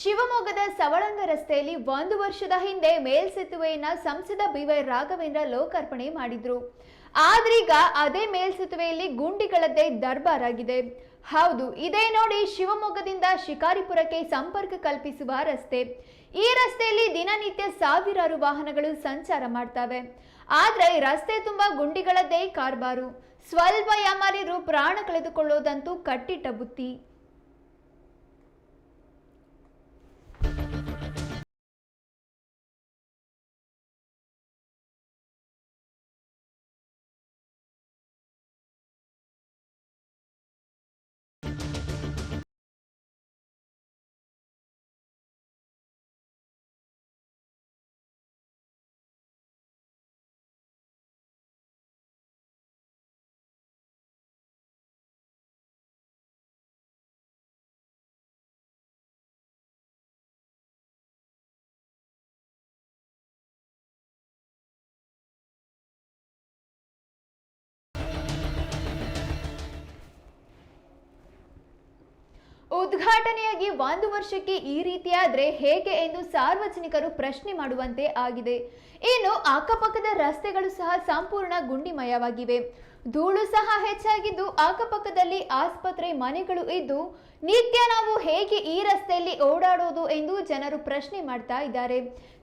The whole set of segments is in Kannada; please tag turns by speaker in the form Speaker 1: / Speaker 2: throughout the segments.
Speaker 1: ಶಿವಮೊಗ್ಗದ ಸವಳಂಗ ರಸ್ತೆಯಲ್ಲಿ ಒಂದು ವರ್ಷದ ಹಿಂದೆ ಮೇಲ್ಸೇತುವೆಯನ್ನ ಸಂಸದ ಬಿವೈ ರಾಘವೇಂದ್ರ ಲೋಕಾರ್ಪಣೆ ಮಾಡಿದ್ರು. ಆದ್ರೀಗ ಅದೇ ಮೇಲ್ಸೇತುವೆಯಲ್ಲಿ ಗುಂಡಿಗಳದ್ದೇ ದರ್ಬಾರಾಗಿದೆ. ಹೌದು, ಇದೇ ನೋಡಿ ಶಿವಮೊಗ್ಗದಿಂದ ಶಿಕಾರಿಪುರಕ್ಕೆ ಸಂಪರ್ಕ ಕಲ್ಪಿಸುವ ರಸ್ತೆ. ಈ ರಸ್ತೆಯಲ್ಲಿ ದಿನನಿತ್ಯ ಸಾವಿರಾರು ವಾಹನಗಳು ಸಂಚಾರ ಮಾಡ್ತವೆ. ಆದ್ರೆ ರಸ್ತೆ ತುಂಬಾ ಗುಂಡಿಗಳದ್ದೇ ಕಾರ್ಬಾರು. ಸ್ವಲ್ಪ ಯಾಮಾರಿರು ಪ್ರಾಣ ಕಳೆದುಕೊಳ್ಳೋದಂತೂ ಕಟ್ಟಿಟ್ಟ ಬುತ್ತಿ. ಉದ್ಘಾಟನೆಯಾಗಿ ಒಂದು ವರ್ಷಕ್ಕೆ ಈ ರೀತಿಯಾದ್ರೆ ಹೇಗೆ ಎಂದು ಸಾರ್ವಜನಿಕರು ಪ್ರಶ್ನೆ ಮಾಡುವಂತೆ ಆಗಿದೆ. ಇನ್ನು ಅಕ್ಕಪಕ್ಕದ ರಸ್ತೆಗಳು ಸಹ ಸಂಪೂರ್ಣ ಗುಂಡಿಮಯವಾಗಿವೆ. ಧೂಳು ಸಹ ಹೆಚ್ಚಾಗಿದ್ದು ಅಕ್ಕಪಕ್ಕದಲ್ಲಿ ಆಸ್ಪತ್ರೆ ಮನೆಗಳು ಇದ್ದು, ನಿತ್ಯ ನಾವು ಹೇಗೆ ಈ ರಸ್ತೆಯಲ್ಲಿ ಓಡಾಡೋದು ಎಂದು ಜನರು ಪ್ರಶ್ನೆ ಮಾಡ್ತಾ ಇದ್ದಾರೆ.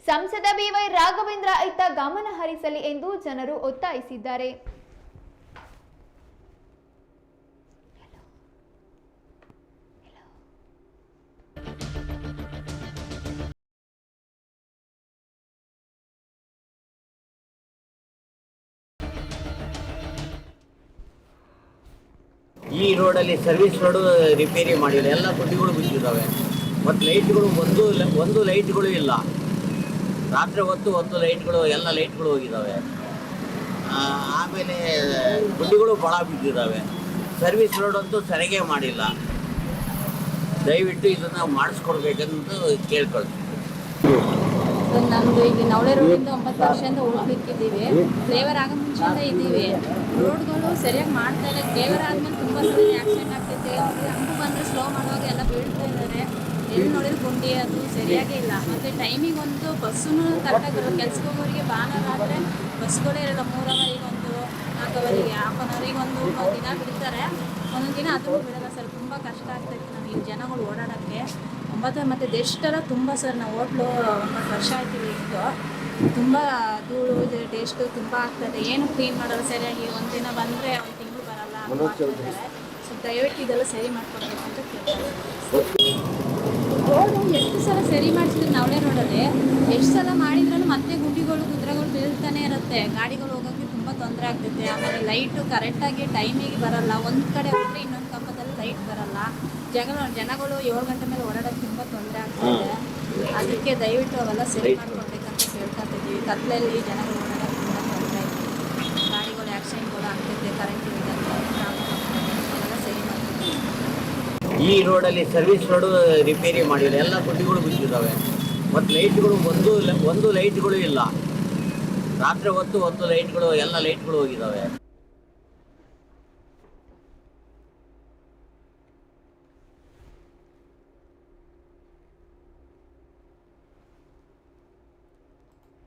Speaker 1: ಸಂಸದ ಬಿವೈ ರಾಘವೇಂದ್ರ ಇತ್ತ ಗಮನ ಹರಿಸಲಿ ಎಂದು ಜನರು ಒತ್ತಾಯಿಸಿದ್ದಾರೆ.
Speaker 2: ಈ ರೋಡಲ್ಲಿ ಸರ್ವಿಸ್ ರೋಡು ರಿಪೇರಿ ಮಾಡಿಲ್ಲ. ಎಲ್ಲ ಗುಡ್ಡಿಗಳು ಬಿದ್ದಿದ್ದಾವೆ. ಮತ್ತು ಲೈಟ್ಗಳು ಒಂದು ಒಂದು ಲೈಟ್ಗಳು ಇಲ್ಲ. ರಾತ್ರಿ ಹೊತ್ತು ಒಂದು ಲೈಟ್ಗಳು, ಎಲ್ಲ ಲೈಟ್ಗಳು ಹೋಗಿದ್ದಾವೆ. ಆಮೇಲೆ ಗುಡ್ಡಿಗಳು ಭಾಳ ಬಿದ್ದಿದ್ದಾವೆ. ಸರ್ವಿಸ್ ರೋಡ್ ಅಂತೂ ಸರಿಗೆ ಮಾಡಿಲ್ಲ. ದಯವಿಟ್ಟು ಇದನ್ನು ಮಾಡಿಸ್ಕೊಡ್ಬೇಕಂತ
Speaker 3: ಕೇಳ್ಕೊಳ್ತೀವಿ ನಮ್ದು ಈಗ ನವಳೆ ರೋಡಿಂದ ಒಂಬತ್ತು ವರ್ಷದಿಂದ ಹೋಗ್ಲಿಕ್ಕಿದ್ದೀವಿ. ಫ್ಲೇವರ್ ಆಗೋ ಮುಂಚೆಯಿಂದ ಇದ್ದೀವಿ. ರೋಡ್ಗಳು ಸರಿಯಾಗಿ ಮಾಡ್ತಾ ಇಲ್ಲ. ಫ್ಲೇವರ್ ಆದ್ಮೇಲೆ ತುಂಬ ಸರಿ ಆಕ್ಸಿಡೆಂಟ್ ಆಗ್ತೈತೆ ಹಂಗೂ ಬಂದರೆ ಸ್ಲೋ ಮಾಡುವಾಗ ಎಲ್ಲ ಬೀಳ್ತಾ ಇದ್ದಾರೆ. ಎಲ್ಲಿ ನೋಡಿದ್ರು ಗುಂಡಿ ಅದು ಸರಿಯಾಗೇ ಇಲ್ಲ. ಮತ್ತು ಟೈಮಿಗೆ ಒಂದು ಬಸ್ಸೂ ಕರೆಕ್ಟಾಗಿ ಬರೋದು ಕೆಲ್ಸಕ್ಕೆ ಹೋಗೋರಿಗೆ ಭಾನುವಾರ ಆದರೆ ಬಸ್ಗಳೇ ಇರಲ್ಲ. ಮೂರು ಅವರಿಗೆ ಒಂದು ನಾಲ್ಕು ಅವರಿಗೆ ಹಾಫ್ ಅನ್ ಅವರಿಗೆ ಒಂದು ಒಂದು ದಿನ ಬಿಡ್ತಾರೆ. ಒಂದೊಂದು ದಿನ ಅದನ್ನು ಬಿಡಲ್ಲ ಸರ್. ತುಂಬ ಕಷ್ಟ ಆಗ್ತೈತೆ ನಮಗೆ ಜನಗಳು ಓಡಾಡೋಕ್ಕೆ. ಒಂಬತ್ತು ಮತ್ತು ಡಸ್ಟೆಲ್ಲ ತುಂಬ ಸರ್ ನಾವು ಹೋಟ್ಲು ಒಂಬತ್ತು ವರ್ಷ ಆಯ್ತೀವಿ ಇತ್ತು. ತುಂಬ ಧೂಳು ಟೇಸ್ಟು ತುಂಬ ಆಗ್ತದೆ. ಏನು ಕ್ಲೀನ್ ಮಾಡೋದು ಸರಿಯಾಗಿ ಒಂದಿನ ಬಂದರೆ ಒಂದು ತಿಂಗಳು ಬರಲ್ಲ ಸೊ ದಯವಿಟ್ಟು ಇದೆಲ್ಲ ಸರಿ ಮಾಡ್ಕೊಡ್ಬೇಕು ಅಂತ ಕೇಳ್ತಾರೆ ರೋಡು ಎಷ್ಟು ಸಲ ಸರಿ ಮಾಡಿಸಿದ್ರೆ ನಾವೇ ನೋಡೋದೆ. ಎಷ್ಟು ಸಲ ಮಾಡಿದ್ರೂ ಮತ್ತೆ ಗುಂಡಿಗಳು ಕುದುರೆಗಳು ಬೀಳ್ತಾನೆ ಇರುತ್ತೆ. ಗಾಡಿಗಳು ಹೋಗೋಕ್ಕೆ ತುಂಬ ತೊಂದರೆ ಆಗ್ತೈತೆ ಆಮೇಲೆ ಲೈಟು ಕರೆಕ್ಟಾಗಿ ಟೈಮಿಗೆ ಬರಲ್ಲ. ಒಂದು ಕಡೆ ಹೋದರೆ ಇನ್ನೊಂದು ಕಂಬದಲ್ಲಿ ಲೈಟ್ ಬರಲ್ಲ. ಜನ ಜನಗಳು ಏಳು ಗಂಟೆ ಮೇಲೆ ಓಡಾಡೋಕ್ಕೆ ತುಂಬ ತೊಂದರೆ ಆಗ್ತದೆ ಅದಕ್ಕೆ ದಯವಿಟ್ಟು ಅವೆಲ್ಲ ಸರಿ ಮಾಡ್ಕೊಡ್ಬೇಕಂತ ಕೇಳ್ಕೊತಿದ್ದೀವಿ ಕತ್ಲಲ್ಲಿ ಜನಗಳು ಓಡಾಡೋಕ್ಕೆ ತುಂಬ ತೊಂದರೆ ಐತೆ ಗಾಡಿಗಳು ಆಕ್ಸಿಡೆಂಟ್ಗಳು ಆಗ್ತಿದೆ ಕರೆಂಟ್ ಅವೆಲ್ಲ
Speaker 2: ಈ ರೋಡಲ್ಲಿ ಸರ್ವಿಸ್ ರೋಡು ರಿಪೇರಿ ಮಾಡಿಲ್ಲ ಎಲ್ಲ ಗುಡ್ಡಿಗಳು ಬಿದ್ದಿದ್ದಾವೆ. ಮತ್ತು ಲೈಟ್ಗಳು ಒಂದು ಒಂದು ಲೈಟ್ಗಳು ಇಲ್ಲ. ರಾತ್ರಿ ಹೊತ್ತು ಒಂದು ಲೈಟ್ಗಳು ಎಲ್ಲ ಲೈಟ್ಗಳು ಹೋಗಿದ್ದಾವೆ.